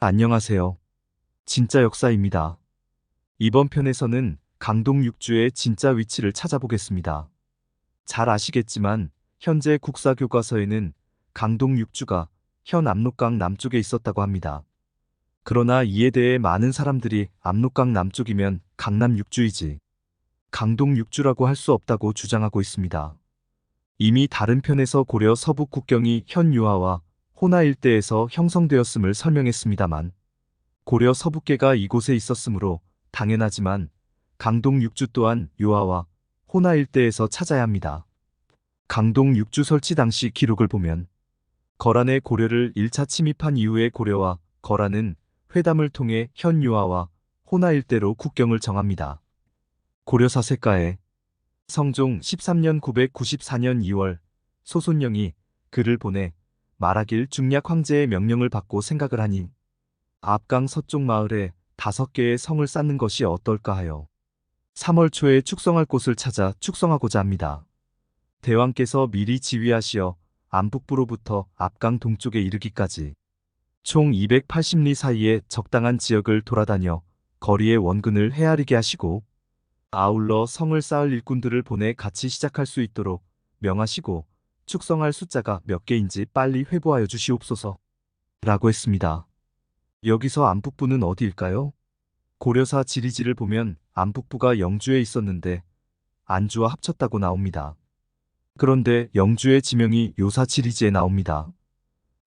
안녕하세요. 진짜 역사입니다. 이번 편에서는 강동 육주의 진짜 위치를 찾아보겠습니다. 잘 아시겠지만 현재 국사교과서에는 강동 육주가 현 압록강 남쪽에 있었다고 합니다. 그러나 이에 대해 많은 사람들이 압록강 남쪽이면 강남 육주이지 강동 육주라고 할 수 없다고 주장하고 있습니다. 이미 다른 편에서 고려 서북 국경이 현 유하와 호나 일대에서 형성되었음을 설명했습니다만 고려 서북계가 이곳에 있었으므로 당연하지만 강동 육주 또한 유하와 호나 일대에서 찾아야 합니다. 강동 육주 설치 당시 기록을 보면 거란의 고려를 1차 침입한 이후에 고려와 거란은 회담을 통해 현 유하와 호나 일대로 국경을 정합니다. 고려 사세가에 성종 13년 994년 2월 소손령이 글을 보내 말하길 중략 황제의 명령을 받고 생각을 하니 압강 서쪽 마을에 다섯 개의 성을 쌓는 것이 어떨까 하여 3월 초에 축성할 곳을 찾아 축성하고자 합니다. 대왕께서 미리 지휘하시어 안북부로부터 압강 동쪽에 이르기까지 총 280리 사이에 적당한 지역을 돌아다녀 거리의 원근을 헤아리게 하시고 아울러 성을 쌓을 일꾼들을 보내 같이 시작할 수 있도록 명하시고 축성할 숫자가 몇 개인지 빨리 회부하여 주시옵소서. 라고 했습니다. 여기서 안북부는 어디일까요? 고려사 지리지를 보면 안북부가 영주에 있었는데 안주와 합쳤다고 나옵니다. 그런데 영주의 지명이 요사 지리지에 나옵니다.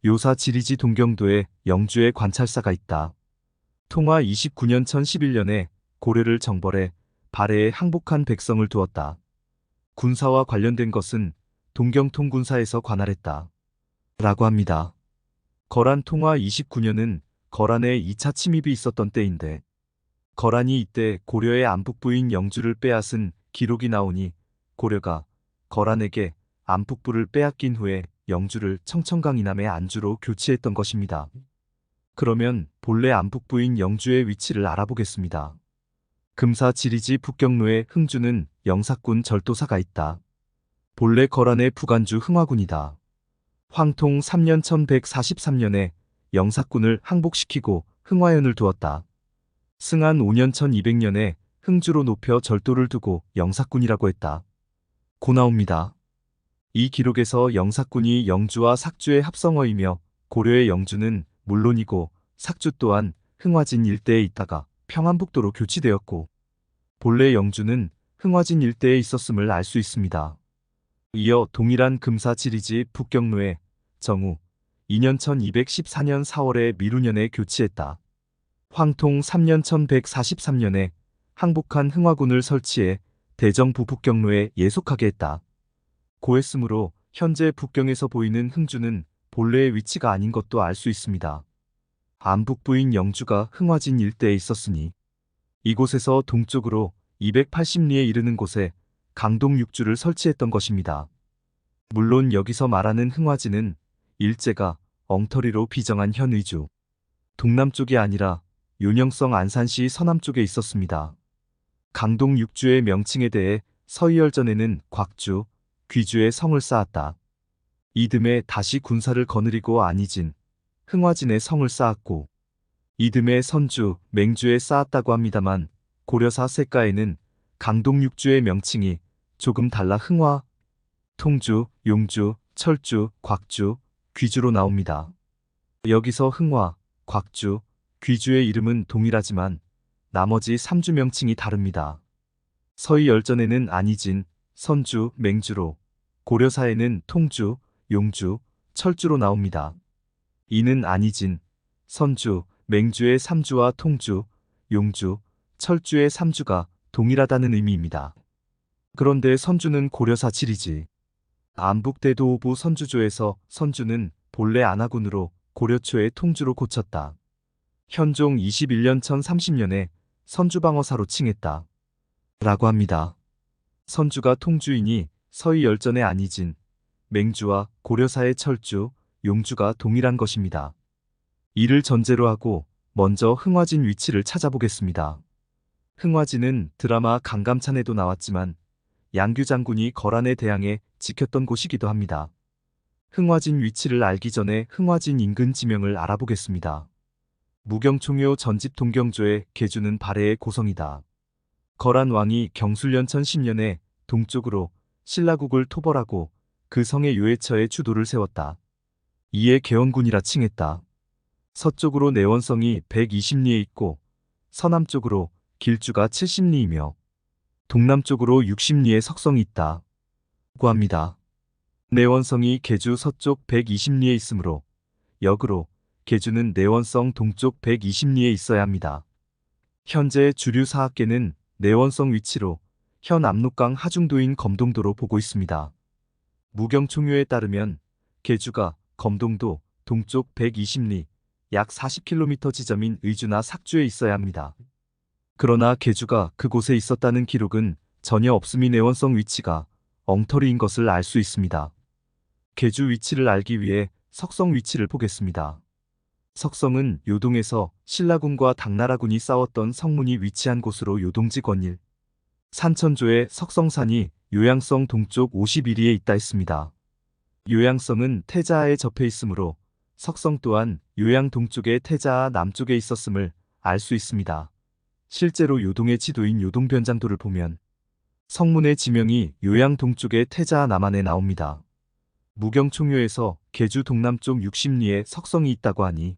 요사 지리지 동경도에 영주의 관찰사가 있다. 통화 29년 1011년에 고려를 정벌해 발해에 항복한 백성을 두었다. 군사와 관련된 것은 동경통군사에서 관할했다. 라고 합니다. 거란 통화 29년은 거란의 2차 침입이 있었던 때인데 거란이 이때 고려의 안북부인 영주를 빼앗은 기록이 나오니 고려가 거란에게 안북부를 빼앗긴 후에 영주를 청천강 이남의 안주로 교치했던 것입니다. 그러면 본래 안북부인 영주의 위치를 알아보겠습니다. 금사 지리지 북경로에 흥주는 영사군 절도사가 있다. 본래 거란의 부간주 흥화군이다. 황통 3년 1143년에 영사군을 항복시키고 흥화연을 두었다. 승한 5년 1200년에 흥주로 높여 절도를 두고 영사군이라고 했다. 고 나옵니다. 이 기록에서 영사군이 영주와 삭주의 합성어이며 고려의 영주는 물론이고 삭주 또한 흥화진 일대에 있다가 평안북도로 교치되었고 본래 영주는 흥화진 일대에 있었음을 알 수 있습니다. 이어 동일한 금사 지리지 북경로에 정우 2년 1214년 4월에 미루년에 교치했다. 황통 3년 1143년에 항복한 흥화군을 설치해 대정 부 북경로에 예속하게 했다. 고했으므로 현재 북경에서 보이는 흥주는 본래의 위치가 아닌 것도 알 수 있습니다. 안북부인 영주가 흥화진 일대에 있었으니 이곳에서 동쪽으로 280리에 이르는 곳에 강동 육주를 설치했던 것입니다. 물론 여기서 말하는 흥화지는 일제가 엉터리로 비정한 현의주, 동남쪽이 아니라 윤영성 안산시 서남쪽에 있었습니다. 강동 육주의 명칭에 대해 서희열전에는 곽주, 귀주의 성을 쌓았다. 이듬해 다시 군사를 거느리고 안이진, 흥화진의 성을 쌓았고 이듬해 선주, 맹주에 쌓았다고 합니다만 고려사 색가에는 강동 육주의 명칭이 조금 달라 흥화, 통주, 용주, 철주, 곽주, 귀주로 나옵니다. 여기서 흥화, 곽주, 귀주의 이름은 동일하지만 나머지 3주 명칭이 다릅니다. 서희 열전에는 안이진, 선주, 맹주로, 고려사에는 통주, 용주, 철주로 나옵니다. 이는 안이진, 선주, 맹주의 3주와 통주, 용주, 철주의 3주가 동일하다는 의미입니다. 그런데 선주는 고려사 칠이지. 안북대도호부 선주조에서 선주는 본래 안하군으로 고려 초에 통주로 고쳤다. 현종 21년 1030년에 선주방어사로 칭했다. 라고 합니다. 선주가 통주이니 서희 열전의 안이진, 맹주와 고려사의 철주, 용주가 동일한 것입니다. 이를 전제로 하고 먼저 흥화진 위치를 찾아보겠습니다. 흥화진은 드라마 강감찬에도 나왔지만 양규 장군이 거란에 대항해 지켰던 곳이기도 합니다. 흥화진 위치를 알기 전에 흥화진 인근 지명을 알아보겠습니다. 무경총요 전집 동경조의 계주는 발해의 고성이다. 거란 왕이 경술련천 10년에 동쪽으로 신라국을 토벌하고 그 성의 요해처에 주도를 세웠다. 이에 개원군이라 칭했다. 서쪽으로 내원성이 120리에 있고 서남쪽으로 길주가 70리이며 동남쪽으로 60리의 석성이 있다. 고 합니다. 내원성이 계주 서쪽 120리에 있으므로 역으로 계주는 내원성 동쪽 120리에 있어야 합니다. 현재 주류 사학계는 내원성 위치로 현 압록강 하중도인 검동도로 보고 있습니다. 무경총요에 따르면 계주가 검동도 동쪽 120리 약 40km 지점인 의주나 삭주에 있어야 합니다. 그러나 계주가 그곳에 있었다는 기록은 전혀 없음이 내원성 위치가 엉터리인 것을 알 수 있습니다. 계주 위치를 알기 위해 석성 위치를 보겠습니다. 석성은 요동에서 신라군과 당나라군이 싸웠던 성문이 위치한 곳으로 요동지 권일. 산천조의 석성산이 요양성 동쪽 51리에 있다 했습니다. 요양성은 태자하에 접해 있으므로 석성 또한 요양 동쪽의 태자하 남쪽에 있었음을 알 수 있습니다. 실제로 요동의 지도인 요동변장도를 보면 성문의 지명이 요양 동쪽의 태자하 남한에 나옵니다. 무경총요에서 계주 동남쪽 60리에 석성이 있다고 하니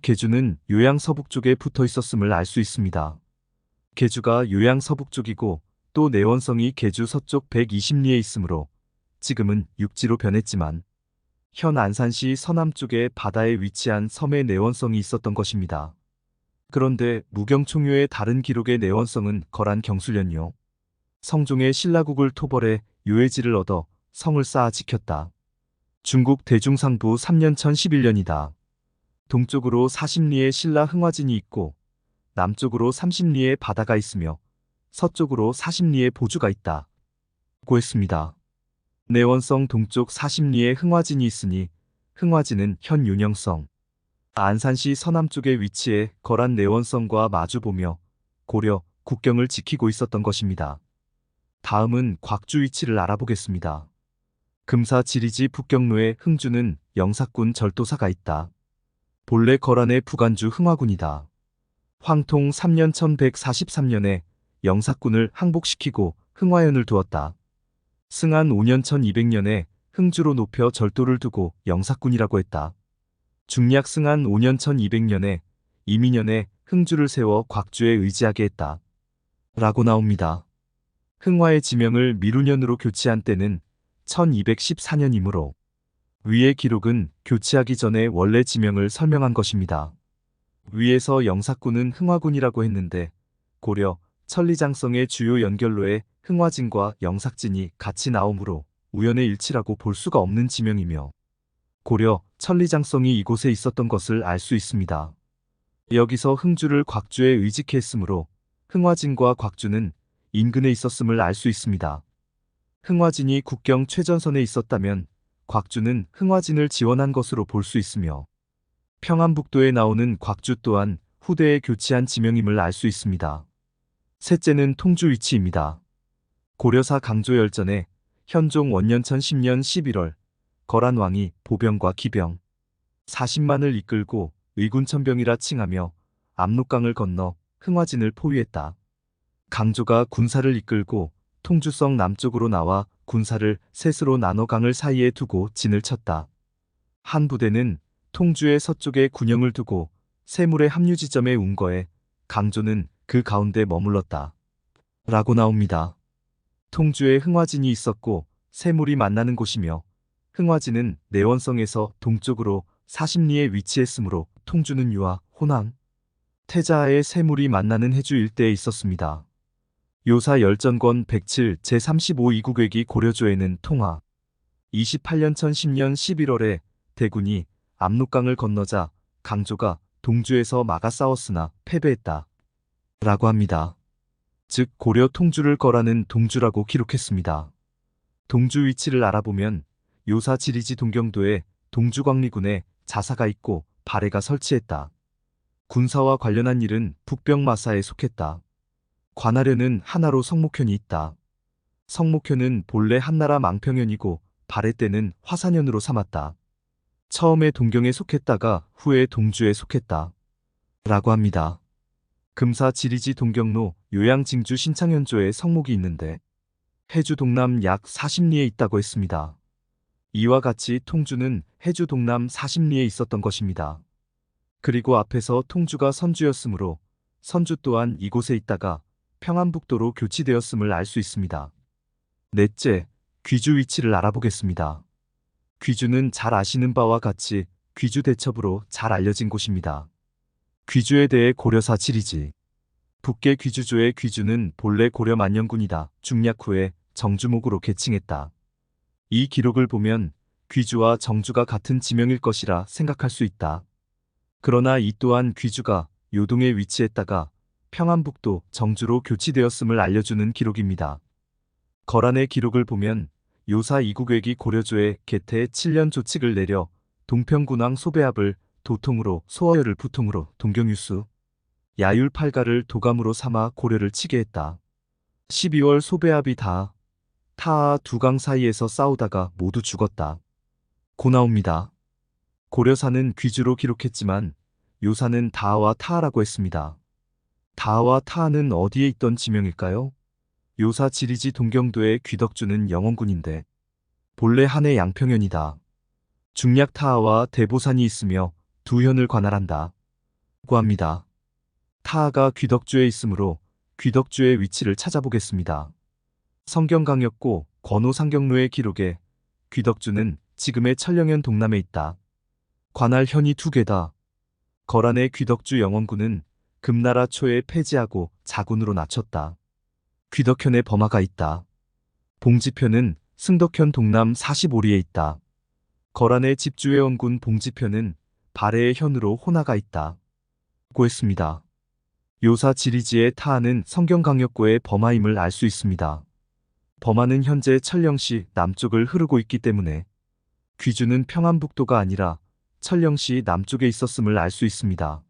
계주는 요양 서북쪽에 붙어 있었음을 알 수 있습니다. 계주가 요양 서북쪽이고 또 내원성이 계주 서쪽 120리에 있으므로 지금은 육지로 변했지만 현 안산시 서남쪽의 바다에 위치한 섬의 내원성이 있었던 것입니다. 그런데 무경총요의 다른 기록의 내원성은 거란 경술련요. 성종의 신라국을 토벌해 요해지를 얻어 성을 쌓아 지켰다. 중국 대중상부 3년 1011년이다. 동쪽으로 40리의 신라 흥화진이 있고 남쪽으로 30리의 바다가 있으며 서쪽으로 40리의 보주가 있다. 고 했습니다. 내원성 동쪽 40리의 흥화진이 있으니 흥화진은 현 윤영성, 안산시 서남쪽에 위치해 거란 내원성과 마주보며 고려 국경을 지키고 있었던 것입니다. 다음은 곽주 위치를 알아보겠습니다. 금사 지리지 북경로에 흥주는 영사군 절도사가 있다. 본래 거란의 부간주 흥화군이다. 황통 3년 1143년에 영사군을 항복시키고 흥화연을 두었다. 승한 5년 1200년에 흥주로 높여 절도를 두고 영사군이라고 했다. 중략 승한 5년 1200년에 이민년에 흥주를 세워 곽주에 의지하게 했다. 라고 나옵니다. 흥화의 지명을 미루년으로 교체한 때는 1214년이므로 위의 기록은 교체하기 전에 원래 지명을 설명한 것입니다. 위에서 영사군은 흥화군이라고 했는데 고려 천리장성의 주요 연결로에 흥화진과 영삭진이 같이 나오므로 우연의 일치라고 볼 수가 없는 지명이며 고려 천리장성이 이곳에 있었던 것을 알 수 있습니다. 여기서 흥주를 곽주에 의직했으므로 흥화진과 곽주는 인근에 있었음을 알 수 있습니다. 흥화진이 국경 최전선에 있었다면 곽주는 흥화진을 지원한 것으로 볼 수 있으며 평안북도에 나오는 곽주 또한 후대에 교체한 지명임을 알 수 있습니다. 셋째는 통주 위치입니다. 고려사 강조열전에 현종 원년천 10년 11월 거란 왕이 보병과 기병 40만을 이끌고 의군천병이라 칭하며 압록강을 건너 흥화진을 포위했다. 강조가 군사를 이끌고 통주성 남쪽으로 나와 군사를 셋으로 나눠 강을 사이에 두고 진을 쳤다. 한 부대는 통주의 서쪽에 군영을 두고 세물의 합류 지점에 운거해 강조는 그 가운데 머물렀다. 라고 나옵니다. 통주에 흥화진이 있었고 세물이 만나는 곳이며 흥화진은 내원성에서 동쪽으로 40리에 위치했으므로 통주는 유아, 호남, 태자의 세물이 만나는 해주 일대에 있었습니다. 요사 열전권 107 제35 이국외기 고려조에는 통화 28년 1010년 11월에 대군이 압록강을 건너자 강조가 동주에서 막아 싸웠으나 패배했다. 라고 합니다. 즉 고려 통주를 거라는 동주라고 기록했습니다. 동주 위치를 알아보면 요사 지리지 동경도에 동주광리군에 자사가 있고 발해가 설치했다. 군사와 관련한 일은 북병마사에 속했다. 관하려는 하나로 성목현이 있다. 성목현은 본래 한나라 망평현이고 발해 때는 화산현으로 삼았다. 처음에 동경에 속했다가 후에 동주에 속했다. 라고 합니다. 금사 지리지 동경로 요양 징주 신창현조에 성목이 있는데 해주 동남 약 40리에 있다고 했습니다. 이와 같이 통주는 해주 동남 40리에 있었던 것입니다. 그리고 앞에서 통주가 선주였으므로 선주 또한 이곳에 있다가 평안북도로 교치되었음을 알 수 있습니다. 넷째, 귀주 위치를 알아보겠습니다. 귀주는 잘 아시는 바와 같이 귀주 대첩으로 잘 알려진 곳입니다. 귀주에 대해 고려사 지리지. 북계 귀주조의 귀주는 본래 고려 만년군이다. 중략 후에 정주목으로 개칭했다. 이 기록을 보면 귀주와 정주가 같은 지명일 것이라 생각할 수 있다. 그러나 이 또한 귀주가 요동에 위치했다가 평안북도 정주로 교치되었음을 알려주는 기록입니다. 거란의 기록을 보면 요사 이국액이 고려조에 개태 7년 조칙을 내려 동평군왕 소배합을 도통으로 소어열을 부통으로 동경유수 야율 팔가를 도감으로 삼아 고려를 치게 했다. 12월 소배합이 다 타아 두강 사이에서 싸우다가 모두 죽었다. 고 나옵니다. 고려사는 귀주로 기록했지만 요사는 다하와 타하라고 했습니다. 다하와 타하는 어디에 있던 지명일까요? 요사 지리지 동경도의 귀덕주는 영원군인데 본래 한해 양평현이다. 중략 타하와 대보산이 있으며 두 현을 관할한다. 고 합니다. 타하가 귀덕주에 있으므로 귀덕주의 위치를 찾아보겠습니다. 성경강역고 권오상경로의 기록에 귀덕주는 지금의 천령현 동남에 있다. 관할 현이 두 개다. 거란의 귀덕주 영원군은 금나라 초에 폐지하고 자군으로 낮췄다. 귀덕현에 범하가 있다. 봉지편은 승덕현 동남 45리에 있다. 거란의 집주회원군 봉지편은 발해의 현으로 호나가 있다. 고 했습니다. 요사 지리지의 타하는 성경강역고의 범하임을 알 수 있습니다. 범하는 현재 천령시 남쪽을 흐르고 있기 때문에 귀주는 평안북도가 아니라 천령시 남쪽에 있었음을 알 수 있습니다.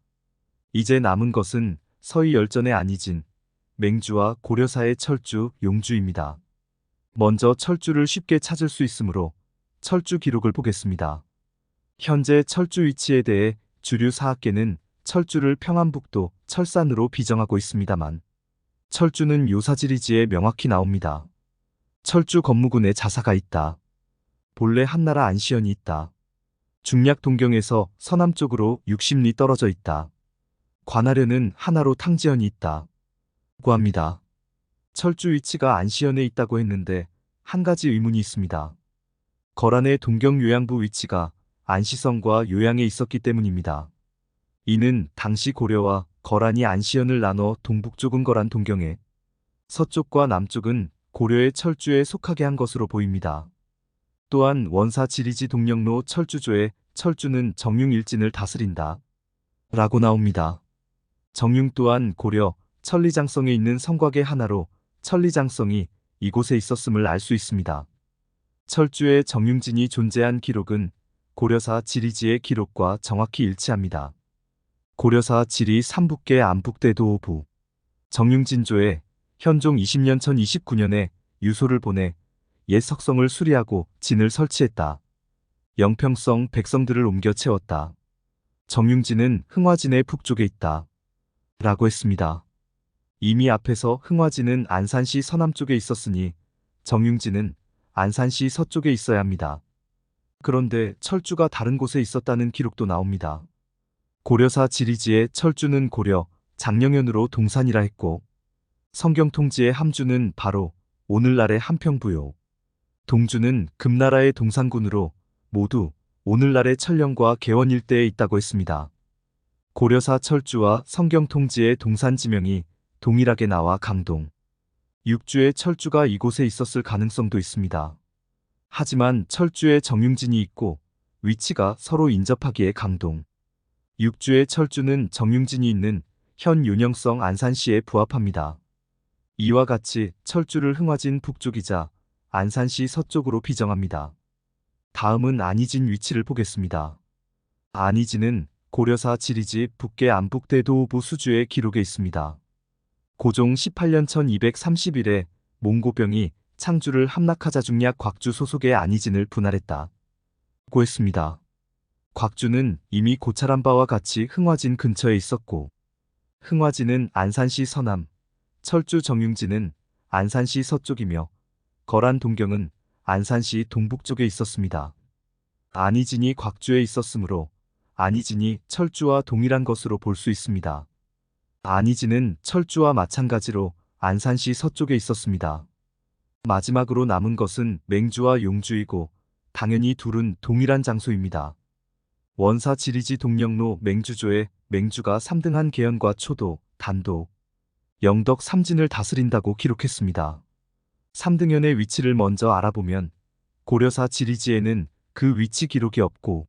이제 남은 것은 서희 열전의 안이진, 맹주와 고려사의 철주, 용주입니다. 먼저 철주를 쉽게 찾을 수 있으므로 철주 기록을 보겠습니다. 현재 철주 위치에 대해 주류 사학계는 철주를 평안북도 철산으로 비정하고 있습니다만 철주는 요사지리지에 명확히 나옵니다. 철주 건무군에 자사가 있다. 본래 한나라 안시현이 있다. 중략 동경에서 서남쪽으로 60리 떨어져 있다. 관하려는 하나로 탕지현이 있다. 고 합니다. 철주 위치가 안시현에 있다고 했는데 한 가지 의문이 있습니다. 거란의 동경 요양부 위치가 안시성과 요양에 있었기 때문입니다. 이는 당시 고려와 거란이 안시현을 나눠 동북쪽은 거란 동경에 서쪽과 남쪽은 고려의 철주에 속하게 한 것으로 보입니다. 또한 원사 지리지 동령로 철주조의 철주는 정융일진을 다스린다. 라고 나옵니다. 정융 또한 고려 천리장성에 있는 성곽의 하나로 천리장성이 이곳에 있었음을 알 수 있습니다. 철주의 정융진이 존재한 기록은 고려사 지리지의 기록과 정확히 일치합니다. 고려사 지리 삼북계 안북대도부 정융진조에 현종 20년 전 29년에 유소를 보내 옛 석성을 수리하고 진을 설치했다. 영평성 백성들을 옮겨 채웠다. 정융진은 흥화진의 북쪽에 있다. 라고 했습니다. 이미 앞에서 흥화진은 안산시 서남쪽에 있었으니 정융진은 안산시 서쪽에 있어야 합니다. 그런데 철주가 다른 곳에 있었다는 기록도 나옵니다. 고려사 지리지의 철주는 고려 장령현으로 동산이라 했고 성경 통지의 함주는 바로 오늘날의 한평부요. 동주는 금나라의 동산군으로 모두 오늘날의 천령과 개원 일대에 있다고 했습니다. 고려사 철주와 성경 통지의 동산 지명이 동일하게 나와 강동. 육주의 철주가 이곳에 있었을 가능성도 있습니다. 하지만 철주의 정융진이 있고 위치가 서로 인접하기에 강동. 육주의 철주는 정융진이 있는 현 윤영성 안산시에 부합합니다. 이와 같이 철주를 흥화진 북쪽이자 안산시 서쪽으로 비정합니다. 다음은 안이진 위치를 보겠습니다. 안이진은 고려사 지리지 북계 안북대도부 수주의 기록에 있습니다. 고종 18년 1231에 몽고병이 창주를 함락하자 중략 곽주 소속의 안이진을 분할했다. 고 했습니다. 곽주는 이미 고찰한 바와 같이 흥화진 근처에 있었고 흥화진은 안산시 서남, 철주 정융지는 안산시 서쪽이며 거란 동경은 안산시 동북쪽에 있었습니다. 안희진이 곽주에 있었으므로 안희진이 철주와 동일한 것으로 볼 수 있습니다. 안희진은 철주와 마찬가지로 안산시 서쪽에 있었습니다. 마지막으로 남은 것은 맹주와 용주이고 당연히 둘은 동일한 장소입니다. 원사 지리지 동령로 맹주조에 맹주가 3등한 계연과 초도, 단도, 영덕 삼진을 다스린다고 기록했습니다. 3등현의 위치를 먼저 알아보면 고려사 지리지에는 그 위치 기록이 없고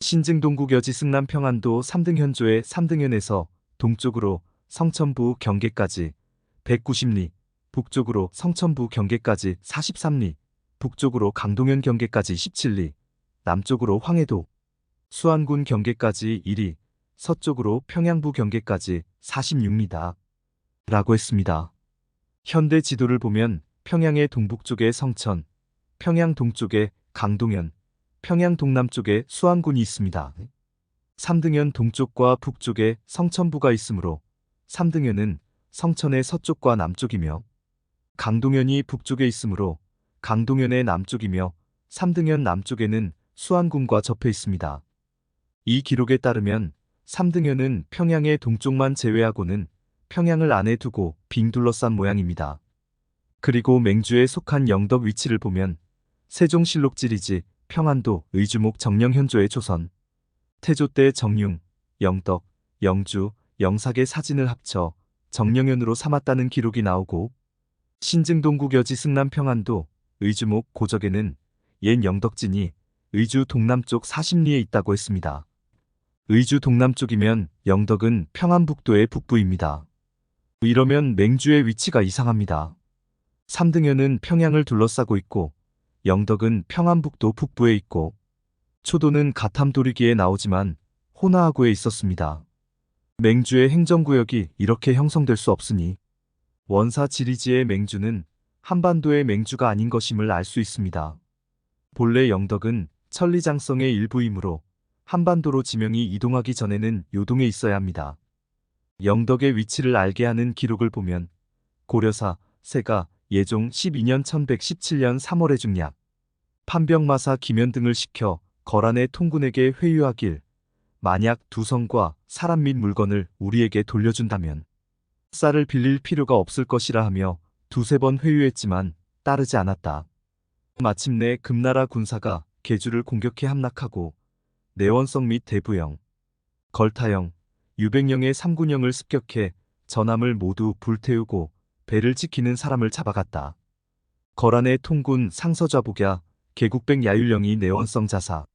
신증동국여지 승남 평안도 3등현조의 3등현에서 동쪽으로 성천부 경계까지 190리, 북쪽으로 성천부 경계까지 43리, 북쪽으로 강동현 경계까지 17리, 남쪽으로 황해도, 수안군 경계까지 1리, 서쪽으로 평양부 경계까지 46리다. 라고 했습니다. 현대 지도를 보면 평양의 동북쪽에 성천, 평양 동쪽에 강동현, 평양 동남쪽에 수안군이 있습니다. 3등현 동쪽과 북쪽에 성천부가 있으므로 3등현은 성천의 서쪽과 남쪽이며 강동현이 북쪽에 있으므로 강동현의 남쪽이며 3등현 남쪽에는 수안군과 접해 있습니다. 이 기록에 따르면 3등현은 평양의 동쪽만 제외하고는 평양을 안에 두고 빙 둘러싼 모양입니다. 그리고 맹주에 속한 영덕 위치를 보면 세종실록 지리지 평안도 의주목 정령현조의 조선 태조 때 정융, 영덕, 영주, 영삭의 사진을 합쳐 정령현으로 삼았다는 기록이 나오고 신증동국여지 승남 평안도 의주목 고적에는 옛 영덕진이 의주 동남쪽 40리에 있다고 했습니다. 의주 동남쪽이면 영덕은 평안북도의 북부입니다. 이러면 맹주의 위치가 이상합니다. 3등현은 평양을 둘러싸고 있고 영덕은 평안북도 북부에 있고 초도는 가탐도리기에 나오지만 호나하구에 있었습니다. 맹주의 행정구역이 이렇게 형성될 수 없으니 원사 지리지의 맹주는 한반도의 맹주가 아닌 것임을 알 수 있습니다. 본래 영덕은 천리장성의 일부이므로 한반도로 지명이 이동하기 전에는 요동에 있어야 합니다. 영덕의 위치를 알게 하는 기록을 보면 고려사 세가 예종 12년 1117년 3월에 중략 판병마사 김현 등을 시켜 거란의 통군에게 회유하길 만약 두 성과 사람 및 물건을 우리에게 돌려준다면 쌀을 빌릴 필요가 없을 것이라 하며 두세 번 회유했지만 따르지 않았다. 마침내 금나라 군사가 계주를 공격해 함락하고 내원성 및 대부영, 걸타영, 유백령의 삼군영을 습격해 전함을 모두 불태우고 배를 지키는 사람을 잡아갔다. 거란의 통군 상서좌복야 개국백 야율령이 내원성 자사,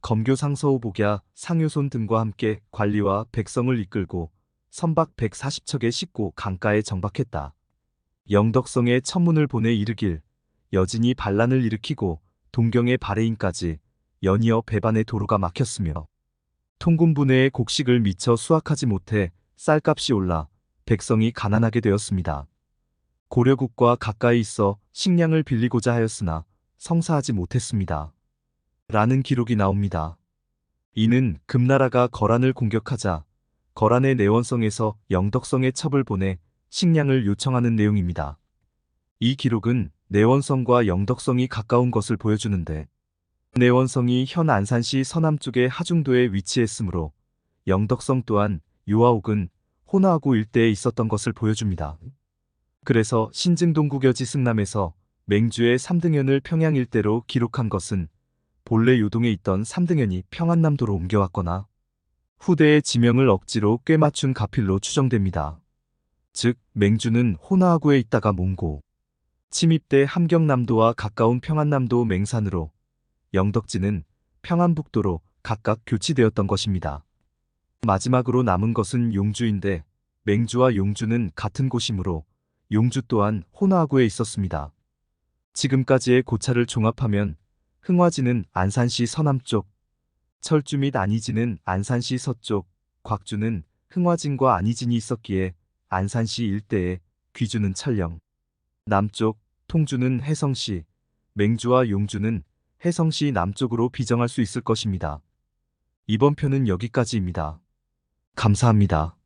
검교 상서호복야 상유손 등과 함께 관리와 백성을 이끌고 선박 140척에 싣고 강가에 정박했다. 영덕성에 천문을 보내 이르길 여진이 반란을 일으키고 동경의 발해인까지 연이어 배반의 도로가 막혔으며 통군 분해의 곡식을 미처 수확하지 못해 쌀값이 올라 백성이 가난하게 되었습니다. 고려국과 가까이 있어 식량을 빌리고자 하였으나 성사하지 못했습니다. 라는 기록이 나옵니다. 이는 금나라가 거란을 공격하자 거란의 내원성에서 영덕성에 첩을 보내 식량을 요청하는 내용입니다. 이 기록은 내원성과 영덕성이 가까운 것을 보여주는데 내원성이 현 안산시 서남쪽의 하중도에 위치했으므로 영덕성 또한 유아옥은 호나하구 일대에 있었던 것을 보여줍니다. 그래서 신증동국여지 승남에서 맹주의 3등현을 평양 일대로 기록한 것은 본래 요동에 있던 3등현이 평안남도로 옮겨왔거나 후대의 지명을 억지로 꿰맞춘 가필로 추정됩니다. 즉 맹주는 호나하구에 있다가 몽고 침입대 함경남도와 가까운 평안남도 맹산으로 영덕지는 평안북도로 각각 교치되었던 것입니다. 마지막으로 남은 것은 용주인데 맹주와 용주는 같은 곳이므로 용주 또한 호나하구에 있었습니다. 지금까지의 고차를 종합하면 흥화지는 안산시 서남쪽, 철주 및 안희진은 안산시 서쪽, 곽주는 흥화진과 안희진이 있었기에 안산시 일대에 귀주는 철령, 남쪽, 통주는 해성시, 맹주와 용주는 해성시 남쪽으로 비정할 수 있을 것입니다. 이번 편은 여기까지입니다. 감사합니다.